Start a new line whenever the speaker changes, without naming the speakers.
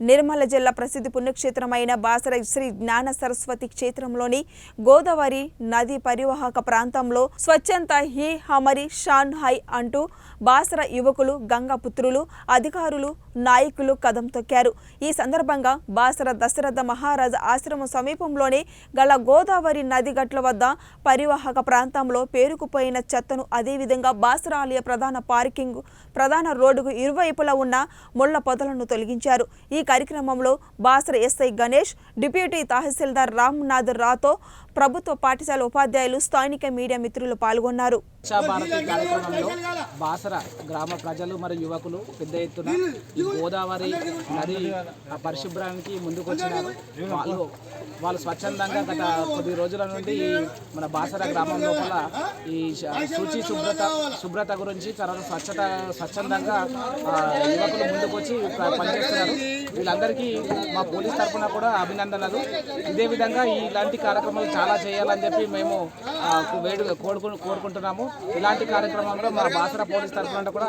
నిర్మల జిల్లా ప్రసిద్ధి పుణ్యక్షేత్రమైన బాసర శ్రీ జ్ఞాన సరస్వతి క్షేత్రంలోని గోదావరి నది పరివాహక ప్రాంతంలో స్వచ్ఛంత హీ హమరి షాన్ హై అంటూ బాసర యువకులు గంగాపుత్రులు అధికారులు నాయకులు కదం తొక్కారు. ఈ సందర్భంగా బాసర దశరథ మహారాజ ఆశ్రమం సమీపంలోనే గల గోదావరి నది గట్ల వద్ద పరివాహక ప్రాంతంలో పేరుకుపోయిన చెత్తను అదేవిధంగా బాసర ఆలయ ప్రధాన పార్కింగ్ ప్రధాన రోడ్డుకు ఇరువైపులా ఉన్న ముళ్ళ పొదలను తొలగించారు. ఈ కార్యక్రమంలో బాసర ఎస్ఐ గణేష్ డిప్యూటీ తహసీల్దార్ రామ్నాథ్ రాతో ప్రభుత్వ పాఠశాల ఉపాధ్యాయులు స్థానిక మీడియా మిత్రులు పాల్గొన్నారు.
శిక్షా భారతి కార్యక్రమంలో బాసర గ్రామ ప్రజలు మరియు యువకులు పెద్ద ఎత్తున ఈ గోదావరి నది పరిశుభ్రానికి ముందుకు వచ్చినారు వాళ్ళు వాళ్ళు స్వచ్ఛందంగా గత కొద్ది రోజుల నుండి మన బాసర గ్రామం లోపల ఈ శుచి శుభ్రత శుభ్రత గురించి తర్వాత స్వచ్ఛత స్వచ్ఛందంగా యువకులు ముందుకొచ్చి పనిచేస్తున్నారు. వీళ్ళందరికీ మా పోలీస్ తరఫున కూడా అభినందనలు. ఇదే విధంగా ఇలాంటి కార్యక్రమాలు చాలా చేయాలని చెప్పి మేము వేడు కోరుకు కోరుకుంటున్నాము. ఇలాంటి కార్యక్రమంలో మా బాసర పోలీస్ తరఫున కూడా